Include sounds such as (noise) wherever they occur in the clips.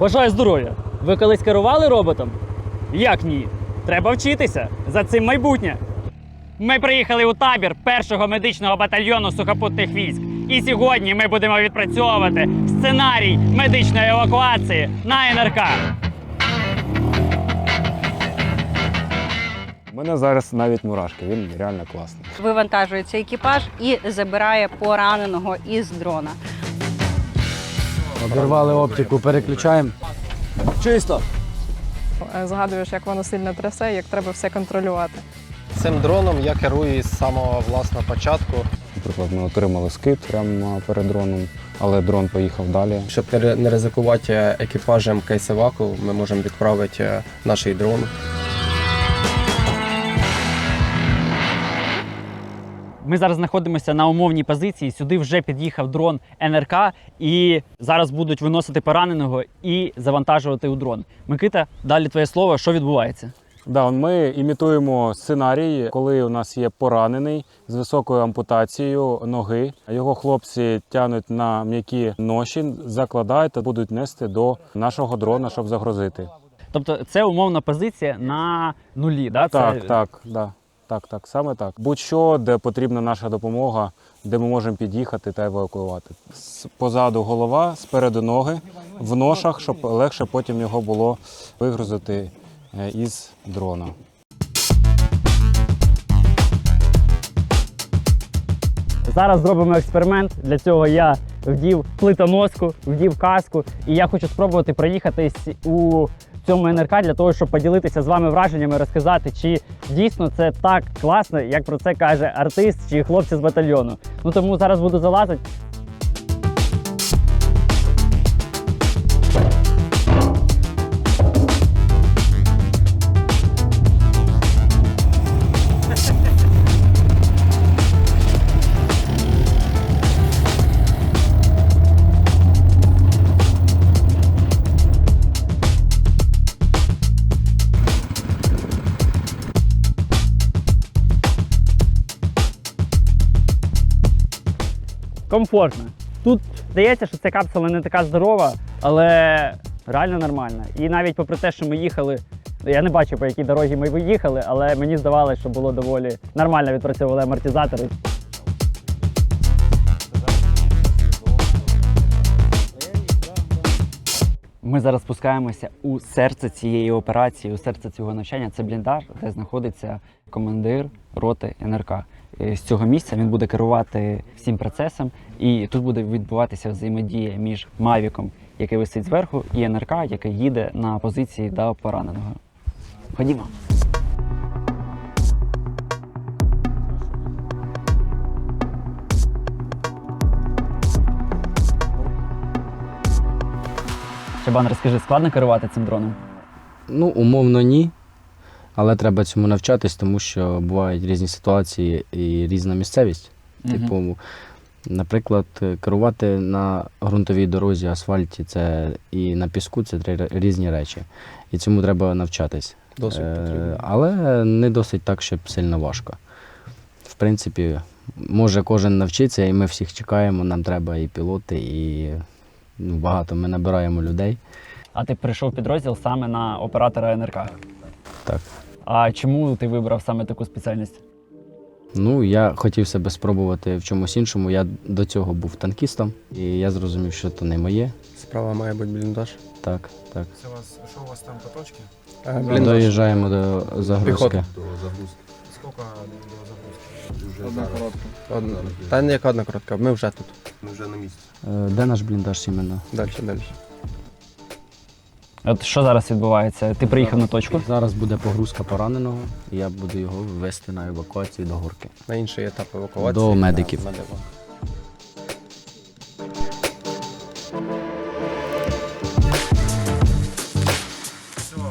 Бажаю здоров'я! Ви колись керували роботом? Як ні? Треба вчитися. За цим майбутнє. Ми приїхали у табір першого медичного батальйону сухопутних військ. І сьогодні ми будемо відпрацьовувати сценарій медичної евакуації на НРК. У мене зараз навіть мурашки, він реально класний. Вивантажується екіпаж і забирає пораненого із дрона. Обірвали оптику, переключаємо. Чисто. Е, Згадуєш, як воно сильно трясе, як треба все контролювати. Цим дроном я керую із самого власного початку. Наприклад, ми отримали скид прямо перед дроном, але дрон поїхав далі. Щоб не ризикувати екіпажем кейсеваку, ми можемо відправити е, наш дрон. Ми зараз знаходимося на умовній позиції. Сюди вже під'їхав дрон НРК, і зараз будуть виносити пораненого і завантажувати у дрон. Микита, далі твоє слово, що відбувається? Да, ми імітуємо сценарій, коли у нас є поранений з високою ампутацією ноги. Його хлопці тягнуть на м'які ноші, закладають та будуть нести до нашого дрона, щоб загрузити. Тобто це умовна позиція на нулі, да? Так, це... так, да. Так, так, саме так. Будь-що, де потрібна наша допомога, де ми можемо під'їхати та евакуювати. Позаду голова, спереду ноги, в ношах, щоб легше потім його було вигрузити е, із дрона. Зараз зробимо експеримент. Для цього я вдів плитоноску, вдів каску, і я хочу спробувати проїхатись у цьому НРК для того, щоб поділитися з вами враженнями, розказати, чи дійсно це так класно, як про це каже артист чи хлопці з батальйону. Ну тому зараз буду залазити. Комфортно. Тут здається, що ця капсула не така здорова, але реально нормальна. І навіть попри те, що ми їхали, я не бачу, по якій дорогі ми виїхали, але мені здавалося, що було доволі нормально відпрацьовували амортизатори. Ми зараз спускаємося у серце цієї операції, у серце цього навчання. Це бліндаж, де знаходиться командир роти НРК. Е, З цього місця він буде керувати всім процесом, і тут буде відбуватися взаємодія між Мавіком, який висить зверху, і НРК, який їде на позиції до пораненого. Ходімо. Чабан, розкажи, складно керувати цим дроном? Ну, умовно, ні. Але треба цьому навчатись, тому що бувають різні ситуації і різна місцевість. Типу, наприклад, керувати на ґрунтовій дорозі, асфальті це і на піску це три різні речі. І цьому треба навчатись. Досить Е, потрібно. Але не досить так, щоб сильно важко. В принципі, може кожен навчиться, і ми всіх чекаємо. Нам треба і пілоти, і ну, багато. Ми набираємо людей. А ти прийшов підрозділ саме на оператора НРК. Так. А чому ти вибрав саме таку спеціальність? Ну, я хотів себе спробувати в чомусь іншому. Я до цього був танкістом, і я зрозумів, що то не моє. Справа має бути бліндаж. Так, так. Це у вас що у вас там по точці? Е, Бліндаж. Доїжджаємо до загрузки. Піхота. Скільки до загрузки? Одна коротка. Одна. Та не яка одна коротка, ми вже тут. Ми вже на Е, Де наш бліндаж іменно? Далі, далі. От що зараз відбувається? Ти приїхав на точку? Зараз буде погрузка пораненого, і я буду його вести на евакуацію до горки. На інший етап евакуації. До медиків. На медиків.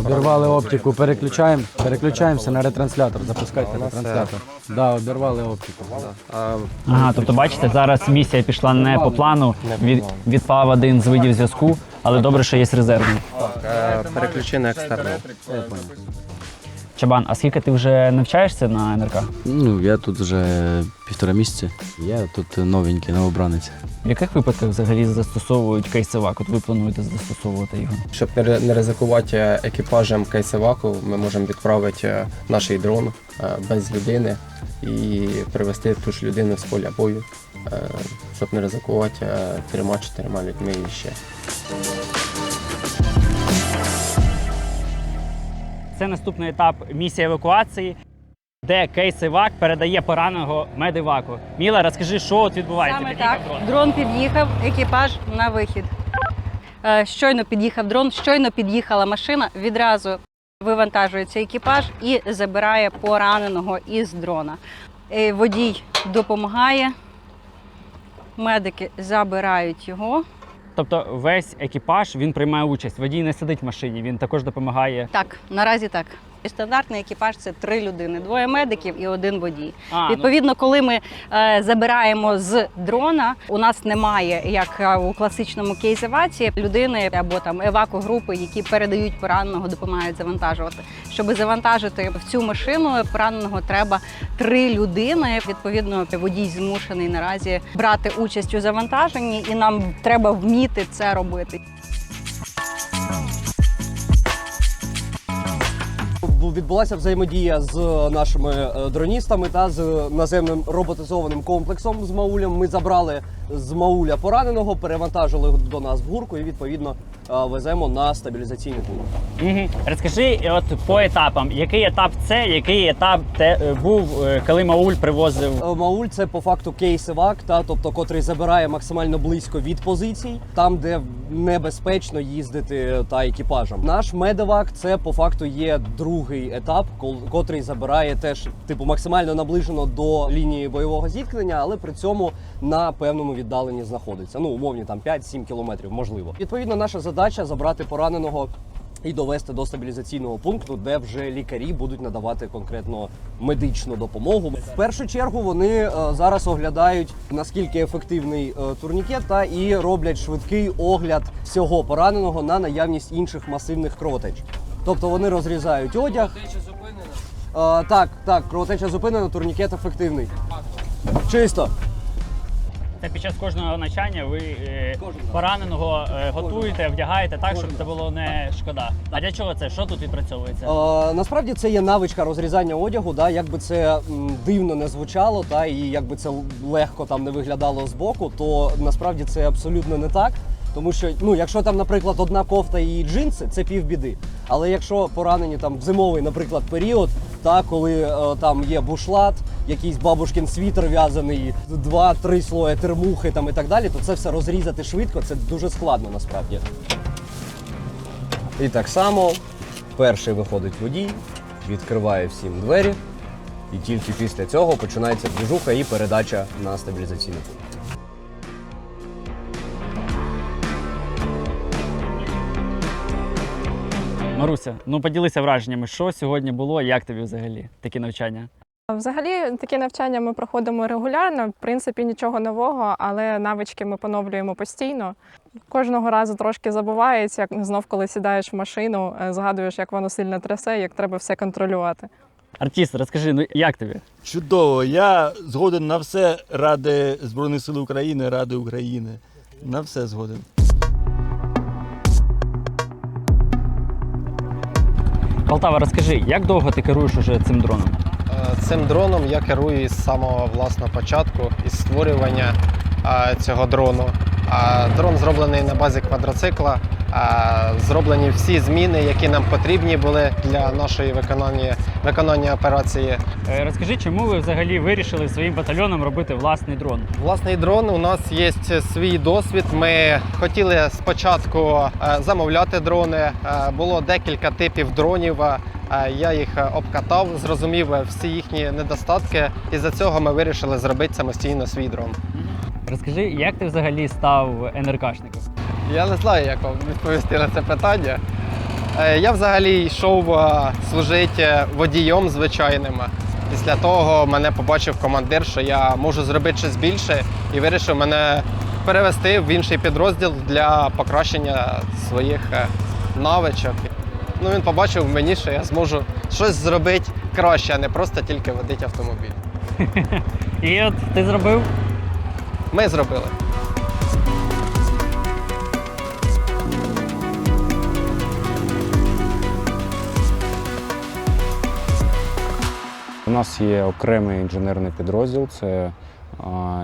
Обірвали оптику, переключаємо. Переключаємося на ретранслятор. Запускайте ретранслятор. Да, обірвали оптику. А, Ага, тобто бачите, зараз місія пішла не по плану. Від, відпав один з видів зв'язку, але добре, що є резервний. е, переключи на. Я понял. Чабан, а скільки ти вже навчаєшся на НРК? Ну, я тут вже півтора місяці. Я тут новенький, новобранець. В яких випадках взагалі застосовують кейсивак? От ви плануєте застосовувати його? Щоб не ризикувати екіпажем кейсиваку, ми можемо відправити наш дрон е, без людини і привезти ту ж людину з поля бою, е, щоб не ризикувати е, трьома-чотирма людьми і ще. Це наступний етап місії евакуації, де кейсивак передає пораненого медиваку. Міла, розкажи, що от відбувається. Саме так. дрон. Дрон під'їхав, екіпаж на вихід. Е, Щойно під'їхав дрон, щойно під'їхала машина, відразу вивантажується екіпаж і забирає пораненого із дрона. Е, Водій допомагає, медики забирають його. Тобто весь екіпаж він приймає участь. Водій не сидить в машині, він також допомагає. Так, наразі так. І Стандартний екіпаж це три людини: двоє медиків і один водій. А, ну, Відповідно, коли ми е, забираємо з дрона, у нас немає, як е, у класичному кейсиваці, людини або там евакогрупи, які передають пораненого, допомагають завантажувати. Щоб завантажити в цю машину пораненого, треба три людини. Відповідно, водій змушений наразі брати участь у завантаженні, і нам треба вміти це робити. Відбулася взаємодія з нашими е, дроністами та з наземним роботизованим комплексом з Маулем. Ми забрали з Мауля пораненого, перевантажили до нас в гурку і відповідно е, веземо на стабілізаційний пункт. Угу. Розкажи от по етапам, який етап це, який етап те, е, був, е, коли Мауль привозив. Е, Мауль це по факту кейсивак, та тобто котрий забирає максимально близько від позицій, там де небезпечно їздити та екіпажем. Наш медевак це по факту є другий етап, котрий забирає теж типу максимально наближено до лінії бойового зіткнення, але при цьому на певному віддаленні знаходиться. Ну умовні там 5-7 кілометрів, можливо. Відповідно, наша задача забрати пораненого і довести до стабілізаційного пункту, де вже лікарі будуть надавати конкретно медичну допомогу. В першу чергу вони е, зараз оглядають наскільки ефективний е, турнікет та і роблять швидкий огляд всього пораненого на наявність інших масивних кровотеч. Тобто вони розрізають одяг. Е, так, так, кровотеча зупинена, турнікет ефективний. Чисто. Це під час кожного навчання ви е, пораненого е, готуєте, вдягаєте так, щоб це було не шкода. А для чого це? Що тут відпрацьовується? Е, насправді це є навичка розрізання одягу, да, якби це м, дивно не звучало, та і якби це легко там не виглядало збоку, то насправді це абсолютно не так. Тому що, ну, якщо там, наприклад, одна кофта і джинси, це півбіди. Але якщо поранені там в зимовий, наприклад, період, та коли е, там є бушлат, якийсь бабушкин світер в'язаний, два-три слої термухи там і так далі, то це все розрізати швидко, це дуже складно насправді. І так само перший виходить водій, відкриває всім двері, і тільки після цього починається двіжуха і передача на стабілізаційний пункт. Маруся, ну поділися враженнями, що сьогодні було, як тобі взагалі такі навчання? Взагалі, такі навчання ми проходимо регулярно. В принципі, нічого нового, але навички ми поновлюємо постійно. Кожного разу трошки забувається, як знов, коли сідаєш в машину, е, згадуєш, як воно сильно трясе, як треба все контролювати. Артіст, розкажи, ну як тобі? Чудово, я згоден на все ради Збройних сил України, ради України. На все згоден. Полтава, розкажи, як довго ти керуєш уже цим дроном? Цим дроном я керую з самого власного початку, із створювання цього дрону. Дрон зроблений на базі квадроцикла. Зроблені всі зміни, які нам потрібні були для нашої виконання, виконання операції. Е, Розкажи, чому ви взагалі вирішили своїм батальйоном робити власний дрон? Власний дрон у нас є свій досвід. Ми хотіли спочатку е, замовляти дрони. Е, Було декілька типів дронів. Е, Я їх е, обкатав, зрозумів е, всі їхні недостатки, і за цього ми вирішили зробити самостійно свій дрон. Розкажи, як ти взагалі став НРКшником? Я не знаю, як вам відповісти на це питання. Я взагалі йшов служити водієм звичайним. Після того мене побачив командир, що я можу зробити щось більше, і вирішив мене перевести в інший підрозділ для покращення своїх навичок. Ну він побачив в мені, що я зможу щось зробити краще, а не просто тільки водити автомобіль. (laughs) І от ти зробив? Ми зробили. У нас є окремий інженерний підрозділ, це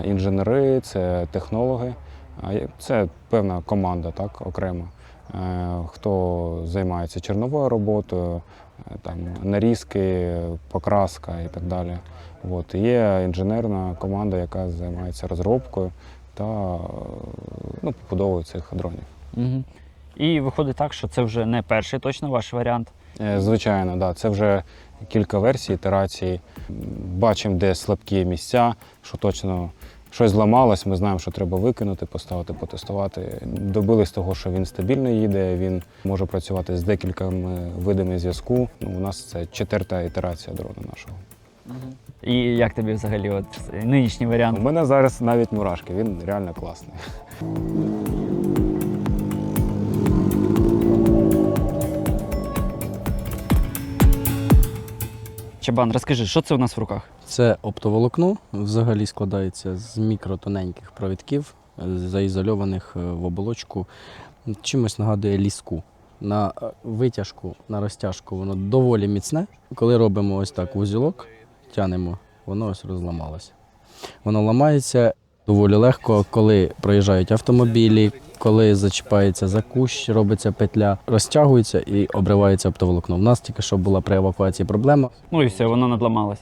інженери, це технологи. А, Це певна команда, так, окрема. Е, Хто займається черновою роботою, е, там, нарізки, покраска і так далі. От. Є інженерна команда, яка займається розробкою та е, ну, побудовою цих дронів. Угу. І виходить так, що це вже не перший точно ваш варіант. Звичайно, да. це вже кілька версій, ітерацій. Бачимо, де слабкі місця, що точно щось зламалось, ми знаємо, що треба викинути, поставити, потестувати. Добились того, що він стабільно їде, він може працювати з декількома видами зв'язку. Ну, у нас це четверта ітерація дрона нашого. І як тобі взагалі от нинішній У мене зараз навіть мурашки, він реально класний. Чабан, розкажи, що це у нас в руках? Це оптоволокно, взагалі складається з мікротоненьких провідків, заізольованих е, в оболочку. Чимось нагадує ліску. На е, витяжку, на розтяжку воно доволі міцне. Коли робимо ось так вузілок, тянемо, воно ось розламалося. Воно ламається доволі легко, коли проїжджають автомобілі, коли зачіпається за кущ, робиться петля, розтягується і обривається оптоволокно. У нас тільки що була при евакуації проблема. Ну і все, воно надламалось.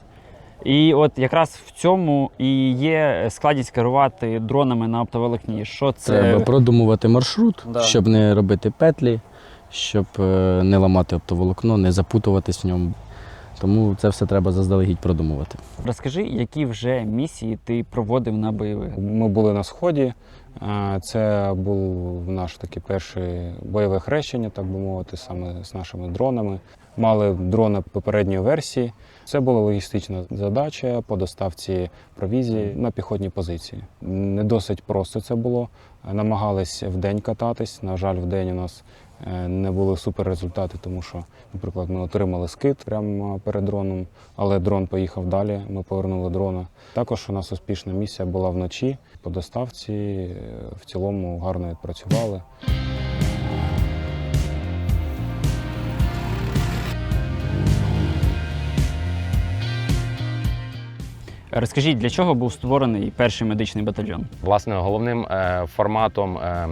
І от якраз в цьому і є складність керувати дронами на оптоволокні. Що це? Треба продумувати маршрут, Да. щоб не робити петлі, щоб е, не ламати оптоволокно, не запутуватись в ньому. Тому це все треба заздалегідь продумувати. Розкажи, які вже місії ти проводив на бойових? Ми були на сході. Е, Це був наш такий перший бойове хрещення, так би мовити, саме з нашими дронами. Мали дрони попередньої версії. Це була логістична задача по доставці провізії на піхотні позиції. Не досить просто це було. Намагались в день кататись. На жаль, в день у нас не були супер результати, тому що, наприклад, ми отримали скид прямо перед дроном, але дрон поїхав далі. Ми повернули дрона. Також у нас успішна місія була вночі по доставці. е, В цілому гарно відпрацювали. Розкажіть, для чого був створений перший медичний батальйон? Власне, головним е, форматом е,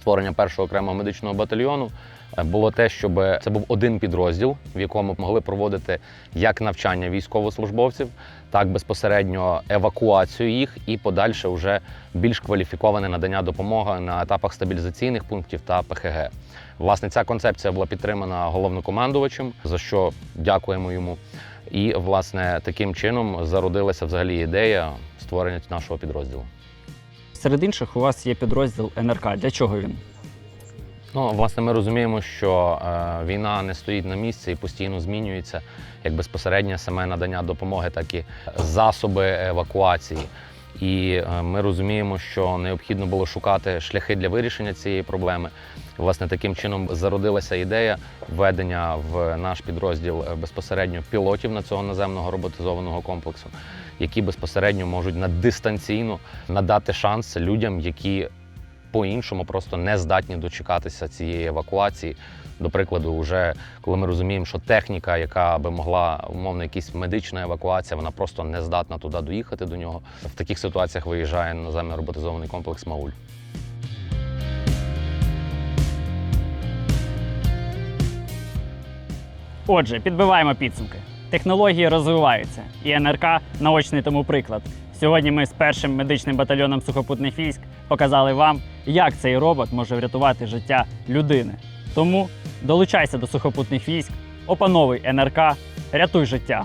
створення першого окремого медичного батальйону е, було те, щоб це був один підрозділ, в якому могли проводити як навчання військовослужбовців, так безпосередньо евакуацію їх і подальше вже більш кваліфіковане надання допомоги на етапах стабілізаційних пунктів та ПХГ. Власне, ця концепція була підтримана головнокомандувачем, за що дякуємо йому. І, власне, таким чином зародилася взагалі ідея створення нашого підрозділу. Серед інших у вас є підрозділ НРК. Для чого він? Ну, власне, ми розуміємо, що е, війна не стоїть на місці і постійно змінюється як безпосереднє саме надання допомоги, так і засоби евакуації. І е, ми розуміємо, що необхідно було шукати шляхи для вирішення цієї проблеми. Власне, таким чином зародилася ідея введення в наш підрозділ е, безпосередньо пілотів на цього наземного роботизованого комплексу, які безпосередньо можуть на дистанційно надати шанс людям, які по-іншому просто не здатні дочекатися цієї евакуації. До прикладу, вже коли ми розуміємо, що техніка, яка би могла умовно якась медична евакуація, вона просто не здатна туди доїхати до нього. В таких ситуаціях виїжджає наземний роботизований комплекс Мауль. Отже, підбиваємо підсумки. Технології розвиваються, і НРК наочний тому приклад. Сьогодні ми з першим медичним батальйоном сухопутних військ показали вам, як цей робот може врятувати життя людини. Тому долучайся до сухопутних військ, опановуй НРК, рятуй життя.